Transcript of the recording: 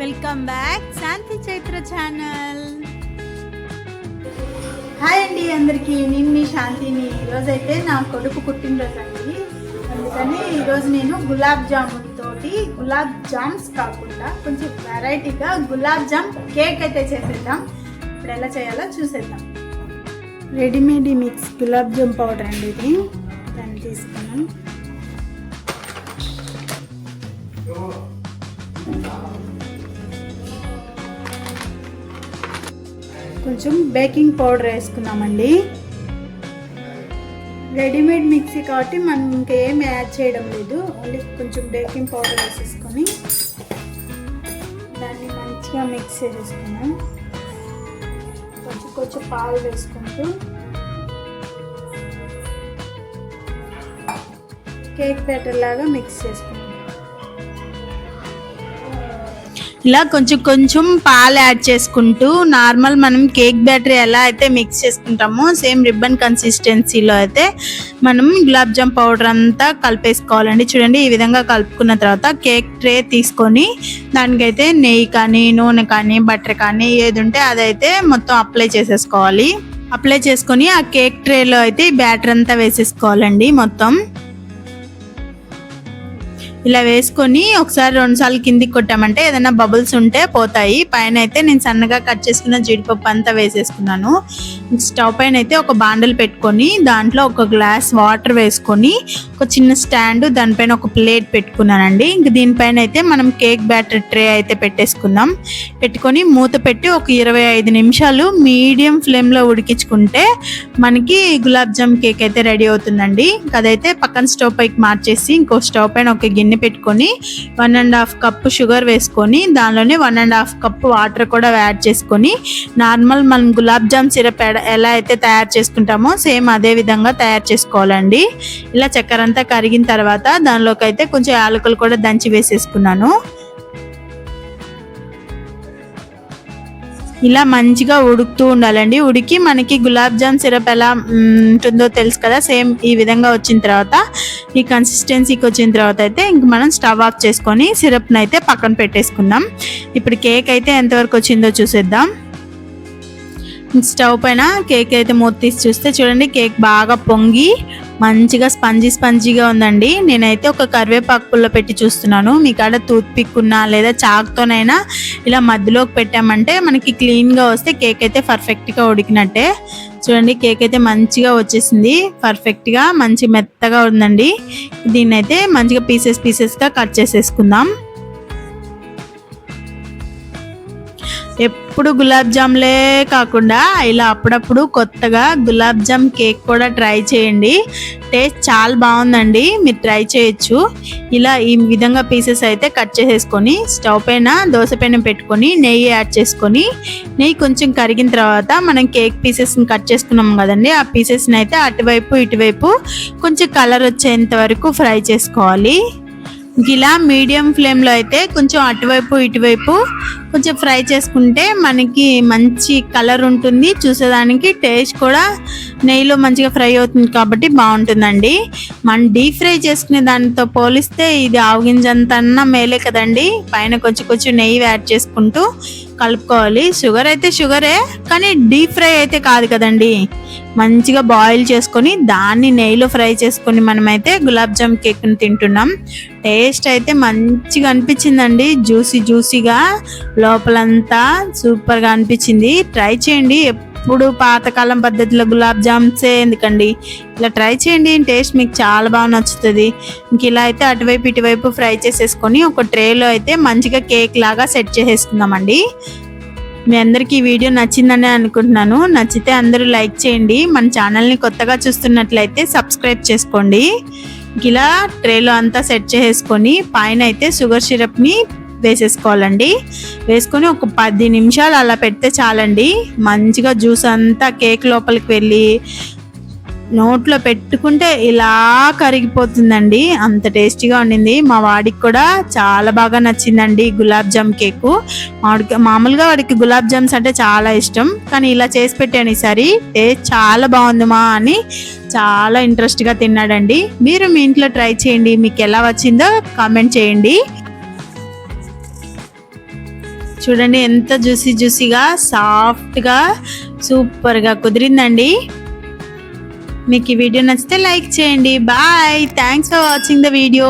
Welcome back Shanti Chaitra channel hi అండి అందరికీ. నేను మీ శాంతిని. ఈరోజు అయితే నా కొడుకు పుట్టినరోజు అండి అందుకని ఈరోజు నేను గులాబ్ జామున్ తోటి గులాబ్ జామ్స్ కాకుండా కొంచెం వెరైటీగా గులాబ్ జామ్ కేక్ అయితే చేసేద్దాం. ఇప్పుడు ఎలా చేయాలో చూసేద్దాం. Readymade mix gulab jam powder అండి ఇది. దాన్ని తీసుకున్నాను కొంచెం బేకింగ్ పౌడర్ వేసుకున్నామండి. రెడీమేడ్ మిక్సీ కాబట్టి మనం ఇంకేం యాడ్ చేయడం లేదు. ఓన్లీ కొంచెం బేకింగ్ పౌడర్ వేసేసుకొని దాన్ని మంచిగా మిక్స్ చేసేసుకున్నాం కొంచెం కొంచెం పాలు వేసుకుంటూ కేక్ బ్యాటర్ లాగా మిక్స్ చేసుకున్నాం ఇలా కొంచెం కొంచెం పాలు యాడ్ చేసుకుంటూ నార్మల్ మనం కేక్ బ్యాటర్ ఎలా అయితే మిక్స్ చేసుకుంటామో సేమ్ రిబ్బన్ కన్సిస్టెన్సీలో అయితే మనం గులాబ్ జామ్ పౌడర్ అంతా కలిపేసుకోవాలండి. చూడండి ఈ విధంగా కలుపుకున్న తర్వాత కేక్ ట్రే తీసుకొని దానికైతే నెయ్యి కానీ నూనె కానీ బటర్ కానీ ఏది ఉంటే అదైతే మొత్తం అప్లై చేసేసుకోవాలి. అప్లై చేసుకొని ఆ కేక్ ట్రేలో అయితే ఈ బ్యాటర్ అంతా వేసేసుకోవాలండి మొత్తం. ఇలా వేసుకొని ఒకసారి రెండు సార్లు కిందికి కొట్టామంటే ఏదైనా బబుల్స్ ఉంటే పోతాయి. పైన అయితే నేను సన్నగా కట్ చేసుకున్న జీడిపప్పు అంతా వేసేసుకున్నాను. స్టవ్ పైన అయితే ఒక బాండల్ పెట్టుకొని దాంట్లో ఒక గ్లాస్ వాటర్ వేసుకొని ఒక చిన్న స్టాండ్ దానిపైన ఒక ప్లేట్ పెట్టుకున్నానండి. ఇంక దీనిపైన అయితే మనం కేక్ బ్యాటర్ ట్రే అయితే పెట్టేసుకుందాం. పెట్టుకొని మూత పెట్టి ఒక ఇరవై ఐదు నిమిషాలు మీడియం ఫ్లేమ్లో ఉడికించుకుంటే మనకి గులాబ్ జామ్ కేక్ అయితే రెడీ అవుతుందండి. అదైతే పక్కన స్టవ్ పైకి మార్చేసి ఇంకో స్టవ్ పైన ఒక గిన్నె పెట్టుకొని one and half cup sugar వేసుకొని దానిలోనే one and half cup water కూడా యాడ్ చేసుకొని నార్మల్ మనం గులాబ్ జామ్ సిరప్ ఎలా అయితే తయారు చేసుకుంటామో సేమ్ అదే విధంగా తయారు చేసుకోవాలండి. ఇలా చక్కెర అంతా కరిగిన తర్వాత దానిలోకి అయితే కొంచెం యాలకులు కూడా దంచి వేసేసుకున్నాను. ఇలా మంచిగా ఉడుకుతూ ఉండాలండి. ఉడికి మనకి గులాబ్ జామ్ సిరప్ ఎలా ఉంటుందో తెలుసు కదా. సేమ్ ఈ విధంగా వచ్చిన తర్వాత ఈ కన్సిస్టెన్సీకి వచ్చిన తర్వాత అయితే ఇంక మనం స్టవ్ ఆఫ్ చేసుకొని సిరప్ని అయితే పక్కన పెట్టేసుకుందాం. ఇప్పుడు కేక్ అయితే ఎంతవరకు వచ్చిందో చూసేద్దాం. స్టవ్ పైన కేక్ అయితే మూత తీసి చూస్తే చూడండి కేక్ బాగా పొంగి మంచిగా స్పంజీ స్పంజీగా ఉందండి. నేనైతే ఒక కరివేపాకు పుల్ల పెట్టి చూస్తున్నాను. మీ కాడ టూత్ పిక్ ఉన్నా లేదా చాక్తోనైనా ఇలా మధ్యలోకి పెట్టామంటే మనకి క్లీన్గా వస్తే కేక్ అయితే పర్ఫెక్ట్గా ఉడికినట్టే. చూడండి కేక్ అయితే మంచిగా వచ్చేసింది. పర్ఫెక్ట్గా మంచి మెత్తగా ఉందండి. దీన్నైతే మంచిగా పీసెస్ పీసెస్గా కట్ చేసేసుకుందాం. ఎప్పుడు గులాబ్ జామ్లే కాకుండా ఇలా అప్పుడప్పుడు కొత్తగా గులాబ్ జామ్ కేక్ కూడా ట్రై చేయండి. టేస్ట్ చాలా బాగుందండి. మీరు ట్రై చేయొచ్చు. ఇలా ఈ విధంగా పీసెస్ అయితే కట్ చేసేసుకొని స్టవ్ పైన దోశ పైన పెట్టుకొని నెయ్యి యాడ్ చేసుకొని నెయ్యి కొంచెం కరిగిన తర్వాత మనం కేక్ పీసెస్ని కట్ చేసుకున్నాం కదండి. ఆ పీసెస్ని అయితే అటువైపు ఇటువైపు కొంచెం కలర్ వచ్చేంత వరకు ఫ్రై చేసుకోవాలి. ఇలా మీడియం ఫ్లేమ్లో అయితే కొంచెం అటువైపు ఇటువైపు కొంచెం ఫ్రై చేసుకుంటే మనకి మంచి కలర్ ఉంటుంది. చూసేదానికి టేస్ట్ కూడా నెయ్యిలో మంచిగా ఫ్రై అవుతుంది కాబట్టి బాగుంటుందండి. మనం డీప్ ఫ్రై చేసుకునే దానితో పోలిస్తే ఇది ఆవగింజంతన్నా మేలే కదండి. పైన కొంచెం కొంచెం నెయ్యి యాడ్ చేసుకుంటూ కలుపుకోవాలి. షుగర్ అయితే షుగరే కానీ డీప్ ఫ్రై అయితే కాదు కదండి. మంచిగా బాయిల్ చేసుకొని దాన్ని నెయ్యిలో ఫ్రై చేసుకొని మనమైతే గులాబ్ జామ్ కేక్ని తింటున్నాం. టేస్ట్ అయితే మంచిగా అనిపించిందండి. జ్యూసీ జ్యూసీగా లోపలంతా సూపర్గా అనిపించింది. ట్రై చేయండి. ఎప్పుడు పాతకాలం పద్ధతిలో గులాబ్ జామ్సే ఎందుకండి? ఇలా ట్రై చేయండి టేస్ట్ మీకు చాలా బాగా నచ్చుతుంది. ఇంక ఇలా అయితే అటువైపు ఇటువైపు ఫ్రై చేసేసుకొని ఒక ట్రేలో అయితే మంచిగా కేక్ లాగా సెట్ చేసేసుకుందామండి. మీ అందరికీ ఈ వీడియో నచ్చిందని అనుకుంటున్నాను. నచ్చితే అందరూ లైక్ చేయండి. మన ఛానల్ని కొత్తగా చూస్తున్నట్లయితే సబ్స్క్రైబ్ చేసుకోండి. ఇలా ట్రేలో అంతా సెట్ చేసుకొని పైన అయితే షుగర్ సిరప్ని వేసేసుకోవాలండి. వేసుకొని ఒక పది నిమిషాలు అలా పెడితే చాలండి. మంచిగా జ్యూస్ అంతా కేక్ లోపలికి వెళ్ళి నోట్లో పెట్టుకుంటే ఇలా కరిగిపోతుందండి. అంత టేస్టీగా ఉండింది. మా వాడికి కూడా చాలా బాగా నచ్చిందండి గులాబ్ జామ్ కేకు. వాడికి మామూలుగా వాడికి గులాబ్ జామ్స్ అంటే చాలా ఇష్టం. కానీ ఇలా చేసి పెట్టాను ఈసారి. టేస్ట్ చాలా బాగుంది మా అని చాలా ఇంట్రెస్ట్గా తిన్నాడండి. మీరు మీ ఇంట్లో ట్రై చేయండి. మీకు ఎలా వచ్చిందో కామెంట్ చేయండి. చూడండి ఎంత జ్యూసీ జ్యూసీగా సాఫ్ట్గా సూపర్గా కుదిరిందండి. మీకు ఈ వీడియో నచ్చితే లైక్ చేయండి. Bye. Thanks for watching the video.